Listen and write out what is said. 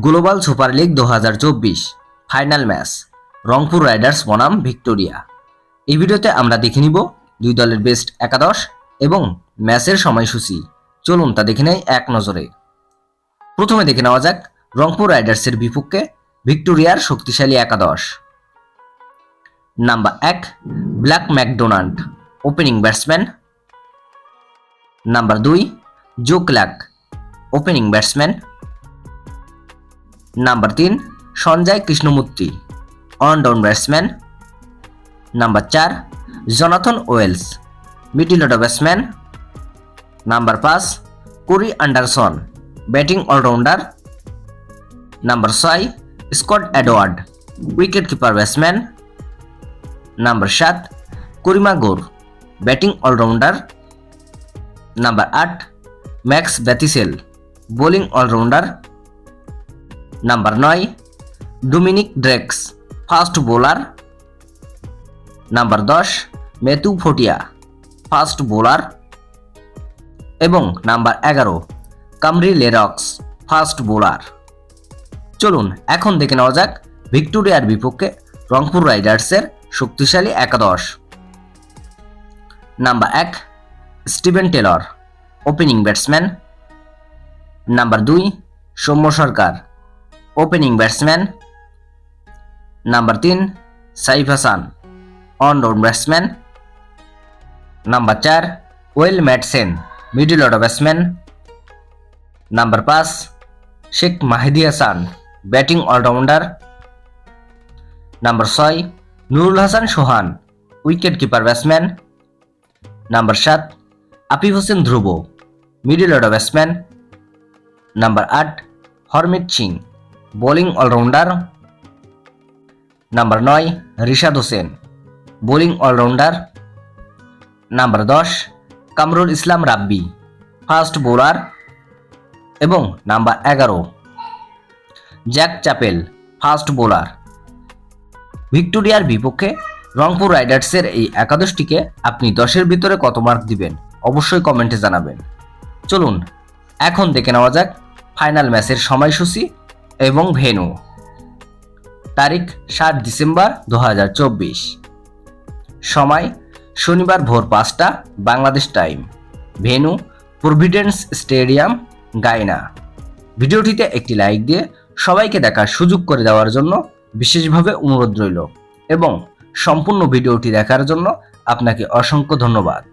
Global super league দু হাজার চব্বিশ ফাইনাল ম্যাচ, রংপুর রাইডার্স বনাম ভিক্টোরিয়া। এই ভিডিওতে আমরা দেখে নিব দুই দলের বেস্ট একাদশ এবং ম্যাচের সময়সূচি। চলুন তা দেখে নেই এক নজরে। প্রথমে দেখে নেওয়া যাক রংপুর রাইডার্সের বিপক্ষে ভিক্টোরিয়ার শক্তিশালী একাদশ। নাম্বার এক, Blake McDonald, opening batsman. Number দুই Joe Clarke opening batsman. Number তিন, Sanjay Krishnamurthi one down batsman number চার Jonathan Wells middle order batsman number পাঁচ Corey Anderson batting all rounder number ছয় Scott Edward wicket keeper batsman number সাত Karima Gore batting all rounder number আট Max ব্যাথিসেল bowling allrounder number নয়, Dominic Drakes fast bowler. Number দশ মেতু ফটিয়া fast bowler. এবং নাম্বার এগারো, কামরি লেরক্স ফাস্ট বোলার। চলুন, এখন দেখে নেওয়া যাক ভিক্টোরিয়ার বিপক্ষে রংপুর রাইডার্সের শক্তিশালী একাদশ। নাম্বার এক, Steven Taylor, opening batsman. Number দুই, Soumya Sarkar. Opening batsman number তিন Saif Hasan all round batsman number চার ওয়েল ম্যাটসেন মিডল অর্ডার ব্যাটসম্যান নাম্বার পাঁচ Sheikh Mahidi Hasan batting all rounder number ছয় Nurul Hasan Sohan wicket keeper batsman number সাত Afif Hossain Dhruba middle order batsman number আট Harmeet Singh bowling all rounder number নয় Rishad Hossain bowling all rounder number দশ Kamrul Islam Rabbi fast bowler এবং number এগারো Jack Chappell fast bowler ভিক্টোরিয়ার বিপক্ষে রংপুর রাইডার্সের এই একাদশটিকে আপনি দশের ভিতরে কত মার্ক দিবেন? অবশ্যই কমেন্টে জানাবেন। চলুন, এখন দেখে নেওয়া যাক ফাইনাল ম্যাচের সময়সূচি এবং ভেনু। তারিখ সাত ডিসেম্বর দু হাজার চব্বিশ। সময় শনিবার ভোর পাঁচটা Bangladesh time. Venue, Providence stadium Guyana ভিডিওটিতে একটি লাইক দিয়ে সবাইকে দেখার সুযোগ করে দেওয়ার জন্য বিশেষভাবে অনুরোধ রইল এবং সম্পূর্ণ ভিডিওটি দেখার জন্য আপনাকে অসংখ্য ধন্যবাদ।